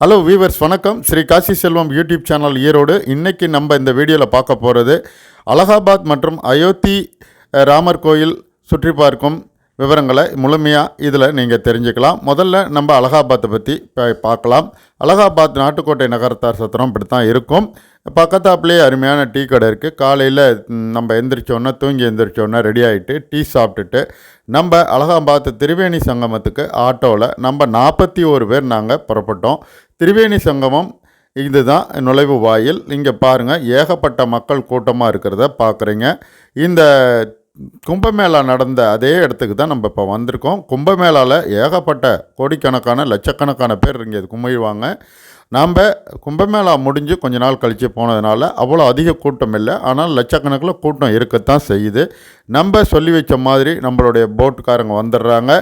Hello viewers வணக்கம். Sri Kasi Selvam YouTube channel Erode. இன்றைக்கி நம்ம இந்த வீடியோவில் பார்க்க போகிறது அலகாபாத் மற்றும் அயோத்தி ராமர் கோயில் சுற்றி பார்க்கும் விவரங்களை முழுமையாக இதில் நீங்கள் தெரிஞ்சுக்கலாம். முதல்ல நம்ம அலகாபாத்தை பற்றி ப- பார்க்கலாம். அலகாபாத் நாட்டுக்கோட்டை நகரத்தார் சத்திரம் இப்படி தான் இருக்கும். பக்கத்தாப்புலேயே அருமையான டீ கடை இருக்குது காலையில் நம்ம எந்திரிச்சோன்னே தூங்கி எந்திரிச்சோன்னே ரெடி ஆகிட்டு டீ சாப்பிட்டுட்டு நம்ம அலகாபாத் திரிவேணி சங்கமத்துக்கு ஆட்டோவில் நம்ம நாற்பத்தி ஒரு பேர் நாங்கள் புறப்பட்டோம். திரிவேணி சங்கமம் இதுதான் நுழைவு வாயில். இங்கே பாருங்கள் ஏகப்பட்ட மக்கள் கூட்டமாக இருக்கிறத பார்க்குறீங்க இந்த கும்பமேளா நடந்த அதே இடத்துக்கு தான் நம்ம இப்போ வந்திருக்கோம். கும்பமேளாவில் ஏகப்பட்ட கோடிக்கணக்கான லட்சக்கணக்கான பேர் இங்கே கும்பிடுவாங்க நாம் கும்பமேளா முடிஞ்சு கொஞ்ச நாள் கழித்து போனதுனால அவ்வளோ அதிக கூட்டம் இல்லை. ஆனால் லட்சக்கணக்கில் கூட்டம் இருக்கத்தான் செய்யுது. நம்ம சொல்லி வச்ச மாதிரி நம்மளுடைய போட்டுக்காரங்க வந்துடுறாங்க.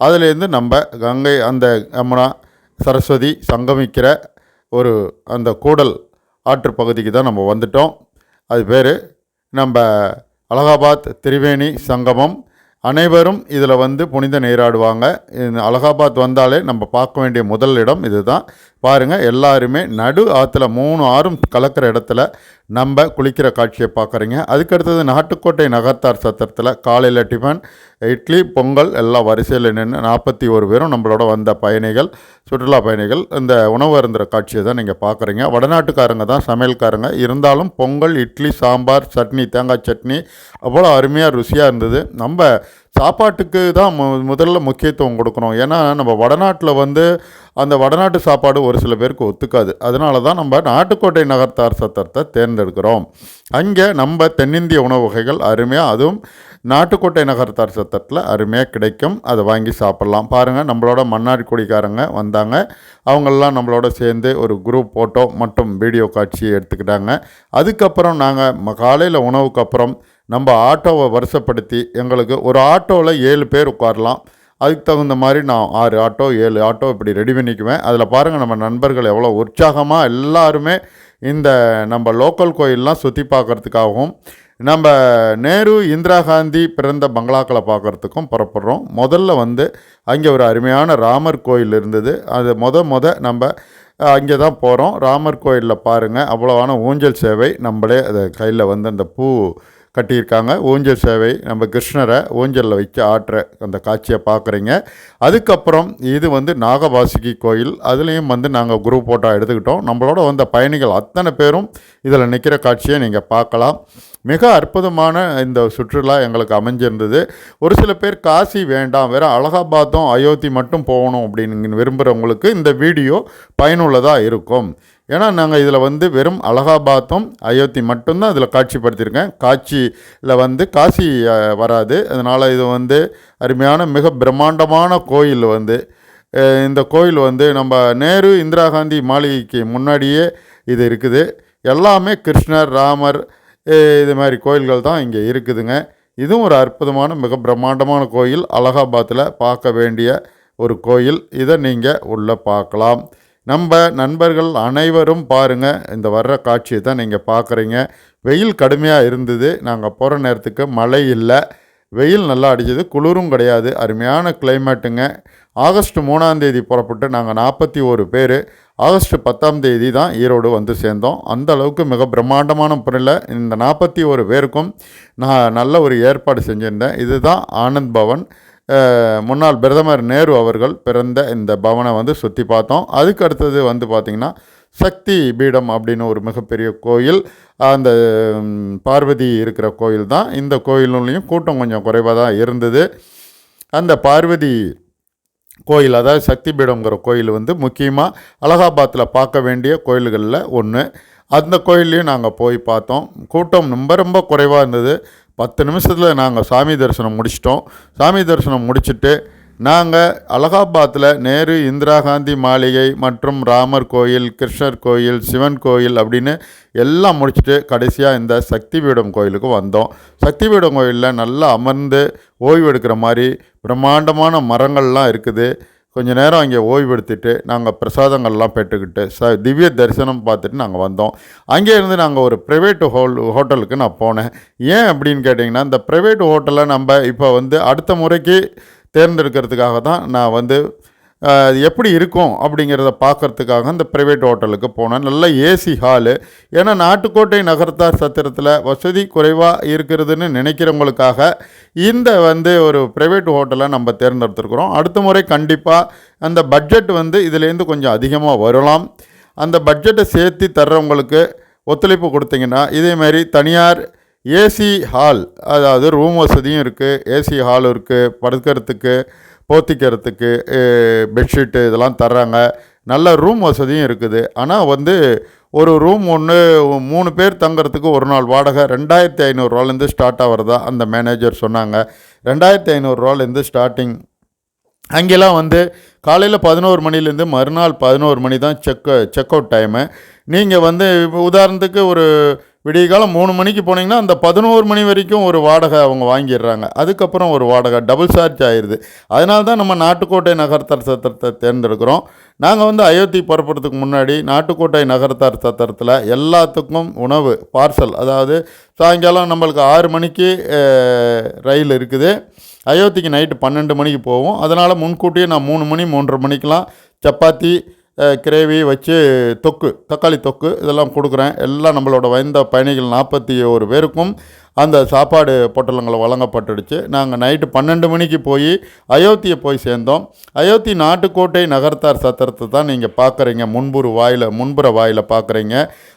அதுலேருந்து நம்ம கங்கை அந்த யமுனா சரஸ்வதி சங்கமிக்கிற ஒரு அந்த கூடல் ஆற்று பகுதிக்கு தான் நம்ம வந்துட்டோம். அது பேர் நம்ம அலகாபாத் திரிவேணி சங்கமம். அனைவரும் இதில் வந்து புனித நீராடுவாங்க. இந்த அலகாபாத் வந்தாலே நம்ம பார்க்க வேண்டிய முதல் இடம் இதுதான். பாருங்கள் எல்லாருமே நடு ஆற்றுல மூணு ஆறும் கலக்கிற இடத்துல நம்ம குளிக்கிற காட்சியை பார்க்குறீங்க. அதுக்கடுத்தது நாட்டுக்கோட்டை நகர்த்தார் சத்திரத்தில் காலையில் டிஃபன் இட்லி பொங்கல் எல்லாம் வரிசையில் நின்று நாற்பத்தி ஒரு பேரும் நம்மளோட வந்த பயணிகள் சுற்றுலா பயணிகள் இந்த உணவு அருந்துற காட்சியை தான் நீங்கள் பார்க்குறீங்க. வடநாட்டுக்காரங்க தான் சமையல்காரங்க. இருந்தாலும் பொங்கல் இட்லி சாம்பார் சட்னி தேங்காய் சட்னி அவ்வளோ அருமையாக ருசியாக இருந்தது. நம்ம சாப்பாட்டுக்கு தான் மு முதல்ல முக்கியத்துவம் கொடுக்கணும். ஏன்னா நம்ம வடநாட்டில் வந்து அந்த வடநாட்டு சாப்பாடு ஒரு சில பேருக்கு ஒத்துக்காது. அதனால தான் நம்ம நாட்டுக்கோட்டை நகர்த்தார் சத்திரத்தை தேர்ந்தெடுக்கிறோம். அங்கே நம்ம தென்னிந்திய உணவு வகைகள் அருமையாக அதுவும் நாட்டுக்கோட்டை நகர்த்தார் சத்திரத்தில் அருமையாக கிடைக்கும். அதை வாங்கி சாப்பிட்லாம். பாருங்கள் நம்மளோட மன்னாடி குடிக்காரங்க வந்தாங்க. அவங்கெல்லாம் நம்மளோட சேர்ந்து ஒரு குரூப் ஃபோட்டோ மற்றும் வீடியோ காட்சியை எடுத்துக்கிட்டாங்க. அதுக்கப்புறம் நாங்கள் காலையில் உணவுக்கு அப்புறம் நம்ம ஆட்டோவை வருஷப்படுத்தி எங்களுக்கு ஒரு ஆட்டோவில் ஏழு பேர் உட்காரலாம். அதுக்கு தகுந்த மாதிரி நான் ஆறு ஆட்டோ ஏழு ஆட்டோ இப்படி ரெடி பண்ணிக்குவேன். அதில் பாருங்கள் நம்ம நண்பர்கள் எவ்வளோ உற்சாகமாக எல்லாருமே இந்த நம்ம லோக்கல் கோயிலெலாம் சுற்றி பார்க்குறதுக்காகவும் நம்ம நேரு இந்திரா காந்தி பிறந்த பங்களாக்களை பார்க்குறதுக்கும் புறப்படுறோம். முதல்ல வந்து அங்கே ஒரு அருமையான ராமர் கோயில் இருந்தது. அது முத முத நம்ம அங்கே தான் போகிறோம் ராமர் கோயிலில் பாருங்கள் அவ்வளோவான ஊஞ்சல் சேவை நம்மளே அதை கையில் வந்து அந்த பூ கட்டியிருக்காங்க. ஊஞ்சல் சேவை நம்ம கிருஷ்ணரை ஊஞ்சலில் வச்சு ஆட்டுற அந்த காட்சியை பார்க்குறீங்க. அதுக்கப்புறம் இது வந்து நாகவாசுகி கோயில். அதுலேயும் வந்து நாங்கள் குரூப் ஃபோட்டோ எடுத்துக்கிட்டோம். நம்மளோட வந்த பயணிகள் அத்தனை பேரும் இதில் நிற்கிற காட்சியை நீங்கள் பார்க்கலாம். மிக அற்புதமான இந்த சுற்றுலா எங்களுக்கு அமைஞ்சிருந்தது. ஒரு சில பேர் காசி வேண்டாம் வேறு அலகாபாத்தும் அயோத்தி மட்டும் போகணும் அப்படின்னு விரும்புகிறவங்களுக்கு இந்த வீடியோ பயனுள்ளதாக இருக்கும். ஏன்னா நாங்கள் இதில் வந்து வெறும் அலகாபாத்தும் அயோத்தி மட்டும்தான் இதில் காட்சிப்படுத்தியிருக்கேன். காட்சியில் வந்து காசி வராது. அதனால் இது வந்து அருமையான மிக பிரம்மாண்டமான கோயில் வந்து இந்த கோயில் வந்து நம்ம நேரு இந்திரா காந்தி மாளிகைக்கு முன்னாடியே இது இருக்குது. எல்லாமே கிருஷ்ணர் ராமர் இது மாதிரி கோயில்கள் தான் இங்கே இருக்குதுங்க. இதுவும் ஒரு அற்புதமான மிக பிரம்மாண்டமான கோயில். அலகாபாத்தில் பார்க்க வேண்டிய ஒரு கோயில். இதை நீங்கள் உள்ளே பார்க்கலாம். நம்ம நண்பர்கள் அனைவரும் பாருங்கள் இந்த வர்ற காட்சியை தான் நீங்கள் பார்க்குறீங்க வெயில் கடுமையாக இருந்தது நாங்கள் போகிற நேரத்துக்கு மழை இல்லை. வெயில் நல்லா அடிச்சது குளிரும் கிடையாது அருமையான கிளைமேட்டுங்க ஆகஸ்ட் மூணாம் தேதி புறப்பட்டு நாங்கள் நாற்பத்தி ஒரு பேர் ஆகஸ்ட் பத்தாம் தேதி தான் ஈரோடு வந்து சேர்ந்தோம். அந்த அளவுக்கு மிக பிரம்மாண்டமான முறையில் இந்த நாற்பத்தி ஒரு பேருக்கும் நான் நல்ல ஒரு ஏற்பாடு செஞ்சுருந்தேன். இதுதான் ஆனந்த் பவன். முன்னாள் பிரதமர் நேரு அவர்கள் பிறந்த இந்த பவனை வந்து சுற்றி பார்த்தோம். அதுக்கு அடுத்தது வந்து பார்த்திங்கன்னா சக்தி பீடம் அப்படின்னு ஒரு மிகப்பெரிய கோயில் அந்த பார்வதி இருக்கிற கோயில் தான். இந்த கோயிலுலேயும் கூட்டம் கொஞ்சம் குறைவாக தான் இருந்தது. அந்த பார்வதி கோயில் அதாவது சக்தி பீடம்ங்கிற கோயில் வந்து முக்கியமாக அலகாபாத்தில் பார்க்க வேண்டிய கோயில்களில் ஒன்று அந்த கோயில்லையும் நாங்கள் போய் பார்த்தோம். கூட்டம் ரொம்ப ரொம்ப குறைவாக இருந்தது. பத்து நிமிஷத்தில் நாங்கள் சாமி தரிசனம் முடிச்சிட்டோம். சாமி தரிசனம் முடிச்சுட்டு நாங்கள் அலகாபாத்தில் நேரு இந்திரா காந்தி மாளிகை மற்றும் ராமர் கோயில் கிருஷ்ணர் கோயில் சிவன் கோயில் அப்படின்னு எல்லாம் முடிச்சுட்டு கடைசியாக இந்த சக்தி பீடம் கோயிலுக்கு வந்தோம். சக்தி பீடம் கோயிலில் நல்லா அமர்ந்து ஓய்வு எடுக்கிற மாதிரி பிரம்மாண்டமான மரங்கள்லாம் இருக்குது. கொஞ்ச நேரம் அங்கே ஓய்வெடுத்துட்டு நாங்கள் பிரசாதங்கள்லாம் பெற்றுக்கிட்டு ச திவ்ய தரிசனம் பார்த்துட்டு நாங்கள் வந்தோம். அங்கேருந்து நாங்கள் ஒரு ப்ரைவேட் ஹோல் ஹோட்டலுக்கு நான் போனேன். ஏன் அப்படின்னு கேட்டிங்கன்னா இந்த ப்ரைவேட் ஹோட்டலை நம்ம இப்போ வந்து அடுத்த முறைக்கு தேர்ந்தெடுக்கிறதுக்காக தான் நான் வந்து எப்படி இருக்கும் அப்படிங்கிறத பார்க்கறதுக்காக இந்த ப்ரைவேட் ஹோட்டலுக்கு போனேன். நல்ல ஏசி ஹாலு ஏன்னா நாட்டுக்கோட்டை நகரத்தார் சத்திரத்தில் வசதி குறைவாக இருக்கிறதுன்னு நினைக்கிறவங்களுக்காக இந்த வந்து ஒரு ப்ரைவேட் ஹோட்டலை நம்ம தேர்ந்தெடுத்துருக்குறோம். அடுத்த முறை கண்டிப்பாக அந்த பட்ஜெட் வந்து இதுலேருந்து கொஞ்சம் அதிகமாக வரலாம். அந்த பட்ஜெட்டை சேர்த்து தர்றவங்களுக்கு ஒத்துழைப்பு கொடுத்தீங்கன்னா இதேமாரி தனியார் ஏசி ஹால் அதாவது ரூம் வசதியும் இருக்குது ஏசி ஹால் இருக்குது படுக்கிறதுக்கு போத்திக்கிறதுக்கு பெட்ஷீட்டு இதெல்லாம் தர்றாங்க. நல்ல ரூம் வசதியும் இருக்குது. ஆனால் வந்து ஒரு ரூம் ஒன்று மூணு பேர் தங்குறதுக்கு ஒரு நாள் வாடகை ரெண்டாயிரத்தி ஐநூறுரூவாலேருந்து ஸ்டார்ட் ஆகிறதா அந்த மேனேஜர் சொன்னாங்க. ரெண்டாயிரத்தி ஐநூறுரூவாலேருந்து ஸ்டார்டிங் அங்கெல்லாம் வந்து காலையில் பதினோரு மணிலேருந்து மறுநாள் பதினோரு மணி தான் செக் செக் அவுட் டைமு நீங்கள் வந்து உதாரணத்துக்கு ஒரு விடிய காலம் மூணு மணிக்கு போனீங்கன்னா அந்த பதினோரு மணி வரைக்கும் ஒரு வாடகை அவங்க வாங்கிடுறாங்க. அதுக்கப்புறம் ஒரு வாடகை டபுள் சார்ஜ் ஆயிடுது அதனால தான் நம்ம நாட்டுக்கோட்டை நகரத்தார் சத்திரத்தை தேர்ந்தெடுக்கிறோம். நாங்கள் வந்து அயோத்தி புறப்படுறதுக்கு முன்னாடி நாட்டுக்கோட்டை நகரத்தார் சத்திரத்தில் எல்லாத்துக்கும் உணவு பார்சல் அதாவது சாயங்காலம் நம்மளுக்கு ஆறு மணிக்கு ரயில் இருக்குது. அயோத்திக்கு நைட்டு பன்னெண்டு மணிக்கு போவோம். அதனால் முன்கூட்டியே நான் மூணு மணி மூன்றரை மணிக்கெலாம் சப்பாத்தி கிரேவி வச்சு தொக்கு தக்காளி தொக்கு இதெல்லாம் கொடுக்குறேன். எல்லாம் நம்மளோட வந்த பயணிகள் நாற்பத்தி ஒரு பேருக்கும் அந்த சாப்பாடு பொட்டலங்களை வழங்கப்பட்டுடுச்சு. நாங்கள் நைட்டு பன்னெண்டு மணிக்கு போய் அயோத்தியை போய் சேர்ந்தோம். அயோத்தி நாட்டுக்கோட்டை நகர்த்தார் சத்திரத்தை தான் நீங்கள் பார்க்குறீங்க முன்புற வாயில் முன்புற வாயில் பார்க்குறீங்க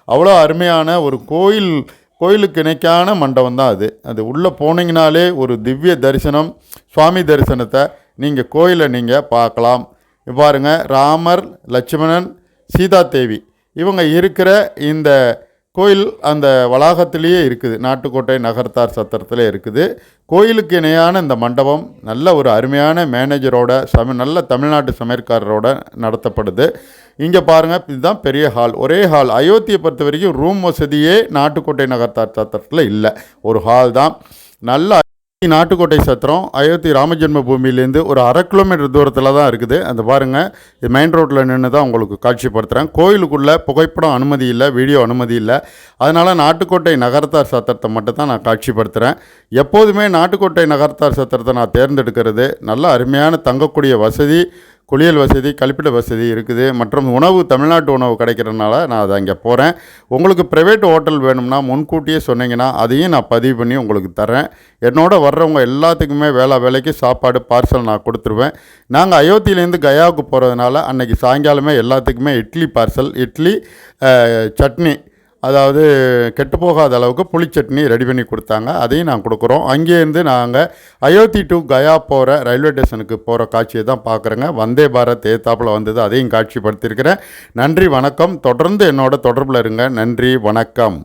அவ்வளோ அருமையான ஒரு கோயில் கோயிலுக்கு இணைக்கான மண்டபம் தான் அது. அது உள்ளே போனீங்கனாலே ஒரு திவ்ய தரிசனம் சுவாமி தரிசனத்தை நீங்கள் கோயிலை நீங்கள் பார்க்கலாம். பாருங்கள் ராமர் லட்சுமணன் சீதா தேவி இவங்க இருக்கிற இந்த கோயில் அந்த வளாகத்திலேயே இருக்குது. நாட்டுக்கோட்டை நகர்த்தார் சத்திரத்தில் இருக்குது. கோயிலுக்கு இணையான இந்த மண்டபம் நல்ல ஒரு அருமையான மேனேஜரோட சம நல்ல தமிழ்நாட்டு சமையற்காரரோட நடத்தப்படுது. இங்கே பாருங்கள் இதுதான் பெரிய ஹால் ஒரே ஹால் அயோத்தியை பொறுத்த வரைக்கும் ரூம் வசதியே நாட்டுக்கோட்டை நகர்த்தார் சத்திரத்தில் இல்லை. ஒரு ஹால் தான். நல்ல நாட்டுக்கோட்டை சத்திரம் அயோத்தி ராமஜென்ம பூமியிலேருந்து ஒரு அரை கிலோமீட்டர் தூரத்தில் தான் இருக்குது. அந்த பாருங்கள் இது மெயின் ரோட்டில் நின்று தான் உங்களுக்கு காட்சிப்படுத்துகிறேன் கோயிலுக்குள்ளே புகைப்படம் அனுமதி இல்லை வீடியோ அனுமதி இல்லை. அதனால் நாட்டுக்கோட்டை நகரத்தார் சத்திரத்தை மட்டும் தான் நான் காட்சிப்படுத்துகிறேன் எப்போதுமே நாட்டுக்கோட்டை நகரத்தார் சத்திரத்தை நான் தேர்ந்தெடுக்கிறது. நல்ல அருமையான தங்கக்கூடிய வசதி குளியல் வசதி கழிப்பிட வசதி இருக்குது. மற்றும் உணவு தமிழ்நாட்டு உணவு கிடைக்கிறதுனால நான் அதை அங்கே போகிறேன் உங்களுக்கு ப்ரைவேட் ஹோட்டல் வேணும்னா முன்கூட்டியே சொன்னீங்கன்னா அதையும் நான் பதிவு பண்ணி உங்களுக்கு தரேன் என்னோட வர்றவங்க எல்லாத்துக்குமே வேலை வேலைக்கு சாப்பாடு பார்சல் நான் கொடுத்துருவேன். நாங்கள் அயோத்தியிலேருந்து கயாவுக்கு போகிறதுனால அன்னைக்கு சாயங்காலமே எல்லாத்துக்குமே இட்லி பார்சல் இட்லி சட்னி அதாவது கெட்டு போகாத அளவுக்கு புளிச்சட்னி ரெடி பண்ணி கொடுத்தாங்க. அதையும் நான் கொடுக்குறோம். அங்கேருந்து நாங்கள் அயோத்தி டு கயா போகிற ரயில்வே ஸ்டேஷனுக்கு போகிற காட்சியை தான் பார்க்குறேங்க. வந்தே பாரத் ஏத்தாப்பில் வந்தது அதையும் காட்சிப்படுத்தியிருக்கிறேன். நன்றி வணக்கம். தொடர்ந்து என்னோட தொடர்பில் இருங்க. நன்றி வணக்கம்.